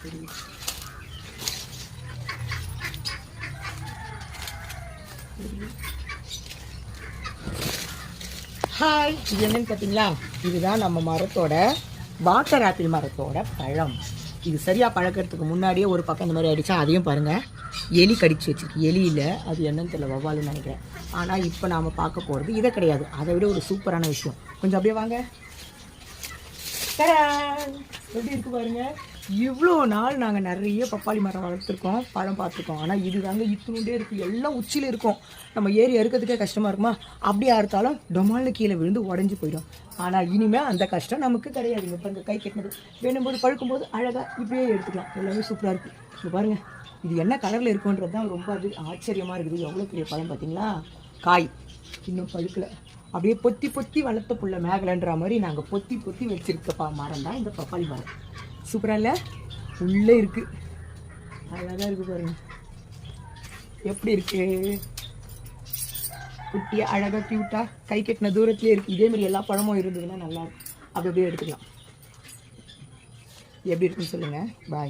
Hi இது என்னன்னு பார்த்தீங்களா இதுதான் நம்ம மரத்தோட வாட்டர் ஆப்பிள் மரத்தோட பழம். இது சரியாக பழக்கிறதுக்கு முன்னாடியே ஒரு பக்கம் இந்த மாதிரி அடித்தா அதையும் பாருங்கள் எலி கடிச்சு வச்சுருக்கு. எலி இல்லை அது என்னன்னு தெரியல வவ்வாலுன்னு நினைக்கிறேன். ஆனால் இப்போ நாம் பார்க்க போகிறது இதை கிடையாது. அதை விட ஒரு சூப்பரான விஷயம். கொஞ்சம் அப்படியே வாங்க. எப்படி இருக்கு பாருங்கள் இவ்வளோ நாள் நாங்கள் நிறைய பப்பாளி மரம் வளர்த்துருக்கோம் பழம் பார்த்துருக்கோம். ஆனால் இது தாங்க இத்தினுண்டே இருக்குது எல்லாம் உச்சியில் இருக்கும். நம்ம ஏறி அறுக்கிறதுக்கே கஷ்டமாக இருக்குமா? அப்படியே அறுத்தாலும் டொமாலில் கீழே விழுந்து உடஞ்சி போயிடும். ஆனால் இனிமேல் அந்த கஷ்டம் நமக்கு கிடையாதுங்க இப்போ இந்த கை கட்டினது. வேணும்போது பழுக்கும்போது அழகாக இப்படியே எடுத்துக்கலாம். எல்லாமே சூப்பராக இருக்குது இங்கே பாருங்கள் இது என்ன கலரில் இருக்குன்றது தான் ரொம்ப அது ஆச்சரியமாக இருக்குது. எவ்வளோ பெரிய பழம் பார்த்தீங்களா? காய். இன்னும் பழுக்கல. அப்படியே பொத்தி பொத்தி வளர்த்த புள்ள மேகலன்ற மாதிரி நாங்கள் பொத்தி பொத்தி வச்சுருக்கப்பா மரம் தான் இந்த பப்பாளி மரம். சூப்பராக இல்லை? உள்ளே இருக்குது அழகாக இருக்குது பாருங்க. எப்படி இருக்கு? குட்டியாக அழகாக க்யூட்டாக கை கட்டின தூரத்துலேயே இருக்கு. இதே மாதிரி எல்லா பழமும் இருந்ததுன்னா நல்லா இருக்கும். அப்படி அப்படியே எடுத்துக்கலாம். எப்படி இருக்குன்னு சொல்லுங்கள் பாய்